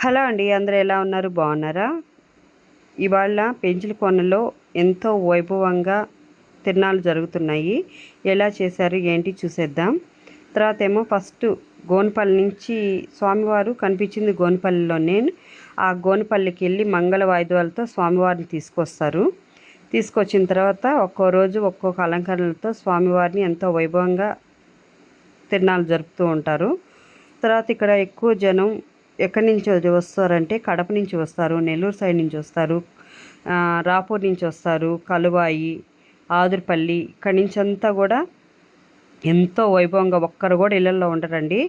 Hello అండి అందరూ ఎలా ఉన్నారు? బాగున్నారా? ఇవాళ పెంచుల కొనలో ఎంతో వైభవంగా తిరణాలు జరుగుతున్నాయి. ఎలా చేశారు? ఏంటి? చూసేద్దాం. తర్వాత ఏమో ఫస్ట్ గోనపల్లి నుంచి స్వామివారు కనిపించింది గోనపల్లిలోనే ఆ గోనపల్లికి వెళ్ళి మంగళ వాయిద్యాలతో స్వామివారిని తీసుకొస్తారు. తీసుకొచ్చిన తర్వాత ఒక్కో రోజు ఒక్కొక్క అలంకరణలతో స్వామివారిని ఎంతో వైభవంగా తిరణాలు జరుపుతూ ఉంటారు. తర్వాత ఇక్కడ ఎక్కువ జనం ఎక్కడి నుంచి వస్తారంటే కడప నుంచి వస్తారు నెల్లూరు సైడ్ నుంచి వస్తారు రాపూర్ నుంచి వస్తారు కలువాయి ఆదురుపల్లి ఇక్కడి నుంచి అంతా కూడా ఎంతో వైభవంగా ఒక్కరు కూడా ఇళ్ళల్లో ఉండరండి.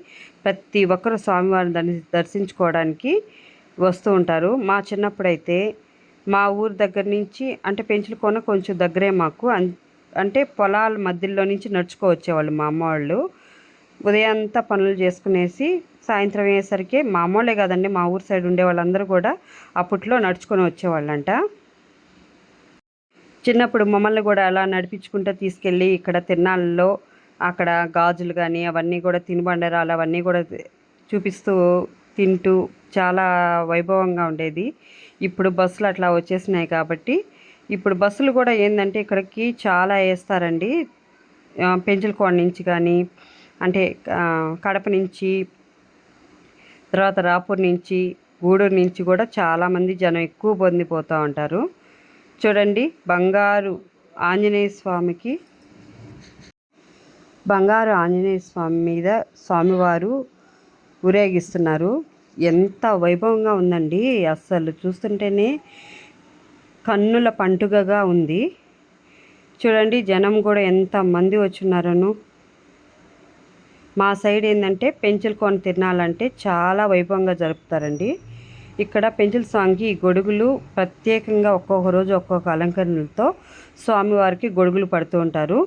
ప్రతి ఒక్కరు స్వామివారిని దర్శి దర్శించుకోవడానికి వస్తూ ఉంటారు. మా చిన్నప్పుడైతే మా ఊరు దగ్గర నుంచి అంటే పెంచుల కొన కొంచెం దగ్గరే మాకు. అన్- అంటే పొలాల మధ్యలో నుంచి నడుచుకో వచ్చేవాళ్ళు మా అమ్మ వాళ్ళు ఉదయం అంతా పనులు చేసుకునేసి సాయంత్రం అయ్యేసరికి మా అమ్మోళ్ళే మా ఊరు సైడ్ ఉండే వాళ్ళందరూ కూడా అప్పట్లో నడుచుకొని వచ్చేవాళ్ళంట. చిన్నప్పుడు మమ్మల్ని కూడా అలా నడిపించుకుంటూ తీసుకెళ్ళి ఇక్కడ తిరునాళ్ళలో అక్కడ గాజులు కానీ అవన్నీ కూడా తినుబండరాలు అవన్నీ కూడా చూపిస్తూ తింటూ చాలా వైభవంగా ఉండేది. ఇప్పుడు బస్సులు అట్లా వచ్చేసినాయి కాబట్టి ఇప్పుడు బస్సులు కూడా ఏంటంటే ఇక్కడికి చాలా వేస్తారండి. ఆ, నుంచి కానీ అంటే కడప నుంచి తర్వాత రాపూర్ నుంచి గూడూరు నుంచి కూడా చాలామంది జనం ఎక్కువ పొందిపోతూ ఉంటారు. చూడండి బంగారు ఆంజనేయ స్వామికి బంగారు ఆంజనేయ స్వామి మీద స్వామివారు ఊరేగిస్తున్నారు. ఎంత వైభవంగా ఉందండి. అస్సలు చూస్తుంటేనే కన్నుల పండుగగా ఉంది. చూడండి జనం కూడా ఎంత మంది వచ్చున్నారను మా సైడ్ ఏంటంటే పెంచుల కోన తిరణాలంటే చాలా వైభవంగా జరుపుతారండి. ఇక్కడ పెంచుల స్వామికి ఈ గొడుగులు ప్రత్యేకంగా ఒక్కొక్క రోజు ఒక్కొక్క అలంకరణలతో స్వామివారికి గొడుగులు పడుతూ ఉంటారు.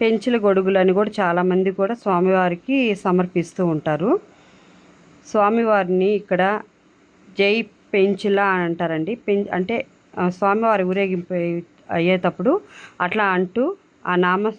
పెంచుల గొడుగులు అని కూడా చాలామంది కూడా స్వామివారికి సమర్పిస్తూ ఉంటారు. స్వామివారిని ఇక్కడ జై పెంచుల అని అంటారండి. పెం అంటే స్వామివారి ఊరేగింపు అయ్యేటప్పుడు అట్లా అంటూ ఆ నామ